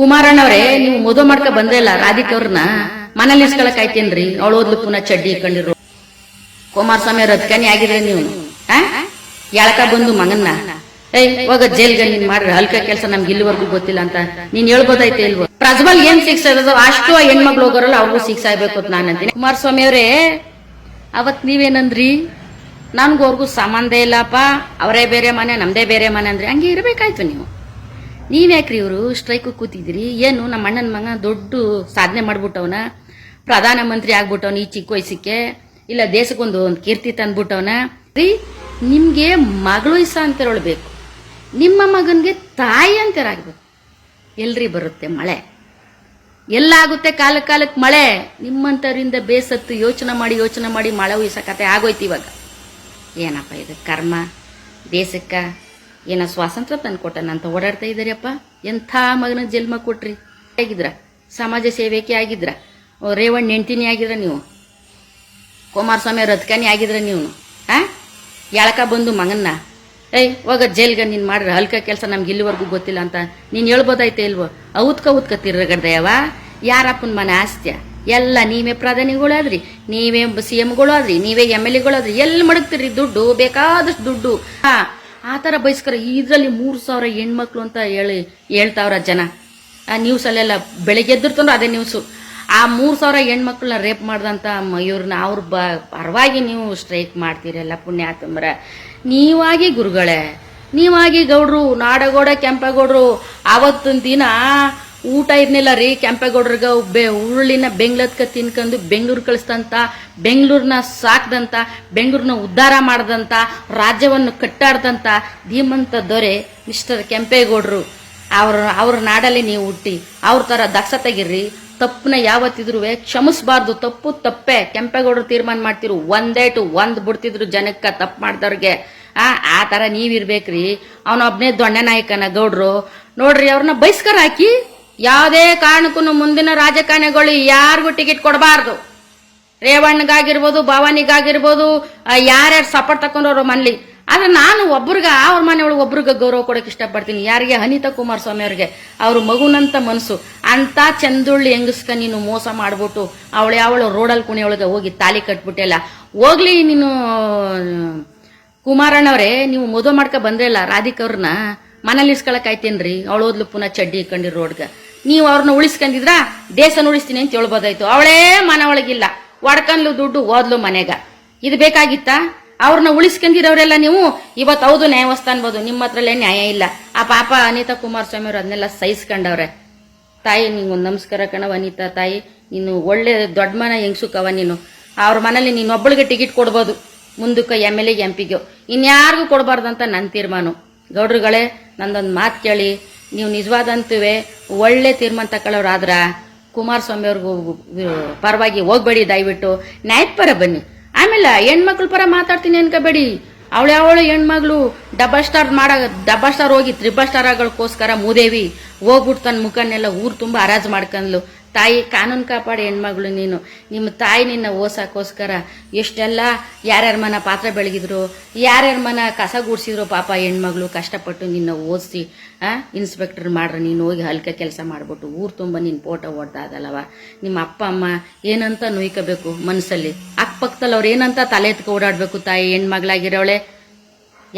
ಕುಮಾರಣ್ಣವ್ರೆ, ನೀವು ಮದುವೆ ಮಾಡ್ಕ ಬಂದೇ ಇಲ್ಲ, ರಾಧಿಕ ಅವ್ರನ್ನ. ಮನೇಲಿ ಇಸ್ಕೊಳಕ್ ಆಯ್ತೇನ್ರಿ ಅವಳು ಓದ್ಲು ಪುನಃ ಚಡ್ಡಿ ಇಟ್ಕೊಂಡಿರು. ಕುಮಾರಸ್ವಾಮಿ ಅವ್ರ ಅದ್ಕಾನಿ ಆಗಿದ್ರೆ ನೀವು. ಆ? ಎಳಕ ಬಂದು ಮಗನ್ನ? ಏಯ್, ಹೋಗ, ಜೈಲ್ಗೆ ನೀನ್ ಮಾಡ್ರಿ ಹಲ್ಕ ಕೆಲಸ ನಮ್ಗೆ ಇಲ್ಲಿವರೆಗೂ ಗೊತ್ತಿಲ್ಲ ಅಂತ. ನೀನ್ ಹೇಳ್ಬೋದೈತೆ ಇಲ್ವೋ? ಪ್ರಜ್ವಲ್ ಏನ್ ಸಿಕ್ಸ್ ಅಷ್ಟು ಆ ಹೆಣ್ಮಕ್ಳು ಹೋಗೋರಲ್ಲ, ಅವ್ರಿಗೂ ಸಿಕ್ಸ್ ಆಗ್ಬೇಕು ಅಂತ ನಾನು ಅಂತೀನಿ. ಕುಮಾರಸ್ವಾಮಿ ಅವರೇ, ಅವತ್ ನೀವೇನಂದ್ರಿ? ನನ್ಗೂ ಅವ್ರಿಗೂ ಸಂಬಂಧ ಇಲ್ಲಪ್ಪ. ಅವರೇ ಬೇರೆ ಮನೆ, ನಮ್ದೇ ಬೇರೆ ಮನೆ ಅಂದ್ರೆ. ಹಂಗೆ ಇರ್ಬೇಕಾಯ್ತು ನೀವು. ನೀವ್ಯಾಕ್ರಿ ಇವರು? ಸ್ಟ್ರೈಕ್ ಕೂತಿದ್ರಿ. ಏನು ನಮ್ಮ ಅಣ್ಣನ ಮಗ ದೊಡ್ಡ ಸಾಧನೆ ಮಾಡ್ಬಿಟ್ಟವನ. ಪ್ರಧಾನಮಂತ್ರಿ ಆಗ್ಬಿಟ್ಟವನ ಈ ಚಿಕ್ಕ ವಯಸ್ಸಿಗೆ. ಇಲ್ಲ, ದೇಶಕ್ಕೊಂದು ಒಂದು ಕೀರ್ತಿ ತಂದ್ಬಿಟ್ಟವನ. ರೀ, ನಿಮ್ಗೆ ಮಗಳು ಇಸ ಅಂತಿರೊಳ್ಬೇಕು ನಿಮ್ಮ ಮಗನಿಗೆ ತಾಯಿ ಅಂತಿರಾಗ್ಬೇಕು ಎಲ್ರಿ ಬರುತ್ತೆ ಮಳೆ. ಎಲ್ಲಾಗುತ್ತೆ ಕಾಲ ಕಾಲಕ್ಕೆ ಮಳೆ. ನಿಮ್ಮಂತರಿಂದ ಬೇಸತ್ತು ಯೋಚನೆ ಮಾಡಿ ಯೋಚನೆ ಮಾಡಿ ಮಳೆ ಉಯ್ಸಕತೆ ಆಗೋಯ್ತು ಇವಾಗ. ಏನಪ್ಪ ಇದು ಕರ್ಮ? ದೇಶಕ್ಕ ಏನ ಸ್ವಾತಂತ್ರ್ಯ ತಂದು ಕೊಟ್ಟನಂತ ಓಡಾಡ್ತಾ ಇದ್ದೀರಪ್ಪ? ಎಂಥ ಮಗನ ಜನ್ಮ ಕೊಟ್ರಿ? ಆಗಿದ್ರ ಸಮಾಜ ಸೇವೆಕೆ ಆಗಿದ್ರ? ರೇವಣ್ಣ ನೆಂಟಿನಿ ಆಗಿದ್ರ ನೀವು? ಕುಮಾರಸ್ವಾಮಿ ರಥಕಾನಿ ಆಗಿದ್ರ ನೀವು ಹಾ ಯಾಳಕ ಬಂದು ಮಗನ್ನ? ಏಯ್, ಹೋಗ ಜೈಲ್ಗೆ ನೀನು ಮಾಡ್ರ ಹಲ್ಕ ಕೆಲಸ ನಮ್ಗೆ ಇಲ್ಲಿವರೆಗೂ ಗೊತ್ತಿಲ್ಲ ಅಂತ ನೀನು ಹೇಳ್ಬೋದಾಯ್ತಾ ಇಲ್ವೋ? ಔತ್ಕ ಉತ್ಕತ್ತಿರ ತಿರ್ಗಡ್ದಯವ ಯಾರಪ್ಪನ ಮನೆ ಆಸ್ತ್ಯ? ಎಲ್ಲ ನೀವೇ ಪ್ರಧಾನಿಗಳಾದ್ರಿ, ನೀವೇ ಸಿ ಎಮ್ಗಳು ಆದ್ರಿ ನೀವೇ ಎಂ ಎಲ್ ಆದ್ರಿ ಎಲ್ಲಿ ಮಡಗ್ತೀರಿ? ದುಡ್ಡು, ಬೇಕಾದಷ್ಟು ದುಡ್ಡು. ಹಾ ಆ ಥರ ಬಯಸ್ಕರ, ಇದರಲ್ಲಿ ಮೂರು ಸಾವಿರ ಹೆಣ್ಮಕ್ಳು ಅಂತ ಹೇಳಿ ಹೇಳ್ತಾವ್ರ ಜನ. ಆ ನ್ಯೂಸಲ್ಲೆಲ್ಲ ಬೆಳಿಗ್ಗೆ ಎದ್ದಿರ್ತಂದ್ರೆ ಅದೇ ನ್ಯೂಸು ಆ ಮೂರು ಸಾವಿರ ಹೆಣ್ಮಕ್ಳನ್ನ ರೇಪ್ ಮಾಡ್ದಂಥ ಇವ್ರನ್ನ ಅವ್ರ ಬ, ಪರವಾಗಿ ನೀವು ಸ್ಟ್ರೈಕ್ ಮಾಡ್ತೀರಲ್ಲ ಪುಣ್ಯಾತಂಬ್ರ ನೀವಾಗಿ ಗುರುಗಳೇ, ನೀವಾಗಿ ಗೌಡ್ರು, ನಾಡಗೌಡ ಕೆಂಪೇಗೌಡರು ಆವತ್ತಿನ ದಿನ ಊಟ ಇರ್ನಿಲ್ಲ ರೀ ಕೆಂಪೇಗೌಡ್ರಿಗೆ, ಬೆ ಉರುಳಿನ ಬೆಂಗ್ಳದ್ಕ ತಿನ್ಕೊಂಡು ಬೆಂಗಳೂರು ಕಳಿಸ್ದಂತ ಬೆಂಗಳೂರನ್ನ ಸಾಕ್ದಂತ ಬೆಂಗಳೂರನ್ನ ಉದ್ಧಾರ ಮಾಡ್ದಂತ, ರಾಜ್ಯವನ್ನು ಕಟ್ಟಾಡ್ದಂತ ಧೀಮಂತ ದೊರೆ ಮಿಸ್ಟರ್ ಕೆಂಪೇಗೌಡರು. ಅವ್ರ ಅವ್ರ ನಾಡಲ್ಲಿ ನೀವು ಹುಟ್ಟಿ, ಅವ್ರ ತರ ದಕ್ಷತೆಗಿರ್ರಿ ತಪ್ಪನ್ನ ಯಾವತ್ತಿದ್ರು ಕ್ಷಮಿಸಬಾರ್ದು, ತಪ್ಪು ತಪ್ಪೆ. ಕೆಂಪೇಗೌಡರು ತೀರ್ಮಾನ ಮಾಡ್ತಿರು, ಒಂದೇ ಟು ಒಂದ್ ಬಿಡ್ತಿದ್ರು ಜನಕ್ಕ ತಪ್ಪು ಮಾಡ್ದವ್ರಿಗೆ. ಆ ಆ ತರ ನೀವಿರ್ಬೇಕ್ರಿ. ಅವನೊಬ್ನೇ ದೊಣ್ಣೆ ನಾಯಕನ ಗೌಡ್ರು. ನೋಡ್ರಿ ಅವ್ರನ್ನ ಬಹಿಷ್ಕಾರ ಹಾಕಿ. ಯಾವುದೇ ಕಾರಣಕ್ಕೂ ಮುಂದಿನ ರಾಜಕಾರಣಿಗಳು ಯಾರಿಗೂ ಟಿಕೆಟ್ ಕೊಡಬಾರ್ದು. ರೇವಣ್ಣಗಾಗಿರ್ಬೋದು, ಭವಾನಿಗಾಗಿರ್ಬೋದು ಯಾರ್ಯಾರು ಸಪೋರ್ಟ್ ತಕೊಂಡವ್ರು ಮನೇಲಿ. ಆದ್ರೆ ನಾನು ಒಬ್ರಿಗ ಅವ್ರ ಮನೆಯೊಳಗೆ ಒಬ್ರಿಗೆ ಗೌರವ ಕೊಡಕ್ಕೆ ಇಷ್ಟಪಡ್ತೀನಿ. ಯಾರಿಗೆ? ಅನಿತಾ ಕುಮಾರಸ್ವಾಮಿ ಅವ್ರಿಗೆ. ಅವ್ರ ಮಗುನಂತ ಮನಸ್ಸು. ಅಂತ ಚಂದುಳ್ಳಿ ಹೆಂಗಸ್ಕ ನೀನು ಮೋಸ ಮಾಡ್ಬಿಟ್ಟು, ಅವಳು ಯಾವಳು ರೋಡಲ್ಲಿ ಕುಣಿಯೊಳಗೆ ಹೋಗಿ ತಾಲಿ ಕಟ್ಬಿಟ್ಟೆಲ್ಲ. ಹೋಗ್ಲಿ ನೀನು, ಕುಮಾರಣ್ಣವ್ರೆ, ನೀವು ಮದುವೆ ಮಾಡ್ಕೊ ಬಂದ್ರಲ್ಲ ರಾಧಿಕಾ ಅವ್ರನ್ನ. ಮನೇಲಿ ಇಸ್ಕೊಳಕ್ ಆಯ್ತೇನ್ರಿ? ಅವಳು ಓದ್ಲು ಪುನಃ ಚಡ್ಡಿ ಇಕ್ಕಂಡಿ ರೋಡ್ಗೆ. ನೀವು ಅವ್ರನ್ನ ಉಳಿಸ್ಕೊಂಡಿದ್ರ? ದೇಶನ ಉಳಿಸ್ತೀನಿ ಅಂತ ಹೇಳ್ಬೋದಾಯ್ತು. ಅವಳೇ ಮನ ಒಳಗಿಲ್ಲ. ಒಡ್ಕನ್ಲು ದುಡ್ಡು, ಓದ್ಲು ಮನೆಗ. ಇದು ಬೇಕಾಗಿತ್ತಾ? ಅವ್ರನ್ನ ಉಳಿಸ್ಕೊಂಡಿರೋರೆಲ್ಲ ನೀವು ಇವತ್ತು ಹೌದು ನ್ಯಾಯವಸ್ಥ ಅನ್ಬೋದು. ನಿಮ್ಮ ಹತ್ರಲ್ಲೇ ನ್ಯಾಯ ಇಲ್ಲ. ಆ ಪಾಪ ಅನಿತಾ ಕುಮಾರಸ್ವಾಮಿ ಅವ್ರು ಅದನ್ನೆಲ್ಲ ಸಹಿಸ್ಕೊಂಡವ್ರೆ. ತಾಯಿ ನಿಂಗೊಂದು ನಮಸ್ಕಾರ ಕಣವ ಅನಿತಾ ತಾಯಿ. ನೀನು ಒಳ್ಳೆ ದೊಡ್ಡ ಮನ ಹೆಂಗ್ಸುಕವ ನೀನು. ಅವ್ರ ಮನೇಲಿ ನೀನು ಒಬ್ಬಳಿಗೆ ಟಿಕೆಟ್ ಕೊಡ್ಬೋದು. ಮುಂದಕ್ಕೆ ಎಂ ಎಲ್ ಎ, ಎಂ ಪಿಗೆ. ಇನ್ಯಾರಿಗೂ ಕೊಡಬಾರ್ದಂತ ನನ್ನ ತೀರ್ಮಾನ. ಗೌಡ್ರುಗಳೇ ನಂದೊಂದು ಮಾತು ಕೇಳಿ, ನೀವು ನಿಜವಾದಂತುವೆ ಒಳ್ಳೆ ತೀರ್ಮಾನ ತಗೊಳ್ಳೋರಾದ್ರ ಕುಮಾರಸ್ವಾಮಿ ಅವ್ರಿಗೂ ಪರವಾಗಿ ಹೋಗ್ಬೇಡಿ ದಯವಿಟ್ಟು, ನ್ಯಾಯದ ಪರ ಬನ್ನಿ. ಆಮೇಲೆ ಹೆಣ್ಮಕ್ಳ ಪರ ಮಾತಾಡ್ತೀನಿ ಅನ್ಕೋಬೇಡಿ. ಅವಳು ಯಾವಳು ಹೆಣ್ಮಗಳು ಡಬಲ್ ಸ್ಟಾರ್ ಮಾಡ ಡಬಲ್ ಸ್ಟಾರ್ ಹೋಗಿ ತ್ರಿಬಲ್ ಸ್ಟಾರ್ ಆಗೋಕ್ಕೋಸ್ಕರ ಮೂದೇವಿ ಹೋಗ್ಬಿಟ್ಟು ತನ್ನ ಮುಖನ್ನೆಲ್ಲ ಊರು ತುಂಬ ಹರಾಜು ಮಾಡ್ಕೊಂಡ್ಲು ತಾಯಿ ಕಾನೂನು ಕಾಪಾಡಿ ಹೆಣ್ಮಗಳು ನೀನು. ನಿಮ್ಮ ತಾಯಿ ನಿನ್ನ ಓಸಕ್ಕೋಸ್ಕರ ಎಷ್ಟೆಲ್ಲ ಯಾರ್ಯಾರ ಮನ ಪಾತ್ರ ಬೆಳಗಿದ್ರು, ಯಾರ್ಯಾರ ಮನ ಕಸ ಗುಡ್ಸಿದ್ರು ಪಾಪ ಹೆಣ್ಮಗಳು ಕಷ್ಟಪಟ್ಟು ನಿನ್ನ ಓದಿಸಿ ಇನ್ಸ್ಪೆಕ್ಟರ್ ಮಾಡ್ರೆ. ನೀನು ಹೋಗಿ ಹಲ್ಕ ಕೆಲಸ ಮಾಡ್ಬಿಟ್ಟು ಊರು ತುಂಬ ನಿನ್ನ ಫೋಟೋ ಹೊಡ್ದಾದಲ್ಲವ ನಿಮ್ಮ ಅಪ್ಪ, ಅಮ್ಮ ಏನಂತ ನೋಯ್ಕೋಬೇಕು ಮನಸ್ಸಲ್ಲಿ ಅಕ್ಕಪಕ್ಕದಲ್ಲಿ ಅವ್ರು ಏನಂತ ತಲೆ ಎತ್ಕೊ ಓಡಾಡಬೇಕು ತಾಯಿ, ಹೆಣ್ಮಗಳಾಗಿರೋಳೆ?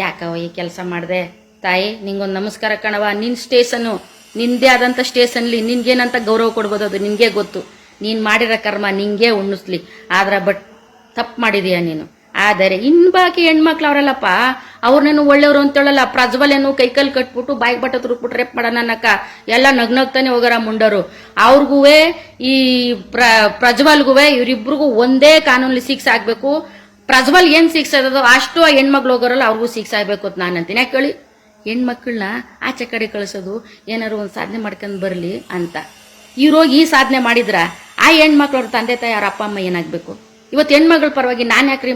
ಯಾಕವ ಈ ಕೆಲಸ ಮಾಡಿದೆ? ತಾಯಿ, ನಿಂಗೊಂದು ನಮಸ್ಕಾರ ಕಣವ ನಿನ್ ಸ್ಟೇಷನ್ನು ನಿಂದೇ ಆದಂತ ಸ್ಟೇಷನ್ಲಿ ನಿನ್ಗೇನಂತ ಗೌರವ ಕೊಡ್ಬೋದು ಅದು ನಿನ್ಗೆ ಗೊತ್ತು. ನೀನ್ ಮಾಡಿರೋ ಕರ್ಮ ನಿಂಗೆ ಉಣ್ಣಿಸ್ಲಿ. ಆದ್ರ ಬಟ್ ತಪ್ಪು ಮಾಡಿದೀಯ ನೀನು. ಆದರೆ ಇನ್ ಬಾಕಿ ಹೆಣ್ಮಕ್ಳು ಅವರಲ್ಲಪ್ಪ, ಅವ್ರನ್ನೇನು ಒಳ್ಳೆಯವರು ಅಂತೇಳಲ್ಲ ಪ್ರಜ್ವಲೇನು ಕೈಕಲ್ ಕಟ್ಬಿಟ್ಟು ಬಾಯಿಗೆ ಬಟ್ಟೆ ತುರುಕ್ಬಿಟ್ಟು ರೇಪ್ ಮಾಡೋಣಕ್ಕ ಎಲ್ಲ ನಗ್ನಗ್ತಾನೆ ಹೋಗಾರ ಮುಂಡರು. ಅವ್ರಿಗೂ ಈ ಪ್ರ ಪ್ರಜ್ವಲ್ಗೂ ಇವರಿಬ್ರಿಗೂ ಒಂದೇ ಕಾನೂನಲ್ಲಿ ಸಿಕ್ಸ್ ಆಗ್ಬೇಕು. ಪ್ರಜ್ವಲ್ ಏನ್ ಸಿಕ್ಸ್ ಅದೋ ಅಷ್ಟು ಆ ಹೆಣ್ಮಕ್ಳು ಹೋಗೋರಲ್ಲ ಅವ್ರಿಗೂ ಸಿಕ್ಸ್ ಆಗ್ಬೇಕು ಅಂತ ನಾನು ಅಂತೀನಿ. ಯಾಕೆ ಹೇಳಿ? ಹೆಣ್ಮಕ್ಳನ್ನ ಆಚೆ ಕಡೆ ಕಳಿಸೋದು ಏನಾರು ಒಂದು ಸಾಧನೆ ಮಾಡ್ಕೊಂಡು ಬರಲಿ ಅಂತ. ಇವ್ರೋಗಿ ಈ ಸಾಧನೆ ಮಾಡಿದ್ರ ಆ ಹೆಣ್ಮಕ್ಳವ್ರ ತಂದೆ ತಾಯಿ ಅವ್ರ ಅಪ್ಪ ಅಮ್ಮ ಏನಾಗಬೇಕು? ಇವತ್ತು ಹೆಣ್ಮಗಳ ಪರವಾಗಿ ನಾನು ಯಾಕ್ರಿ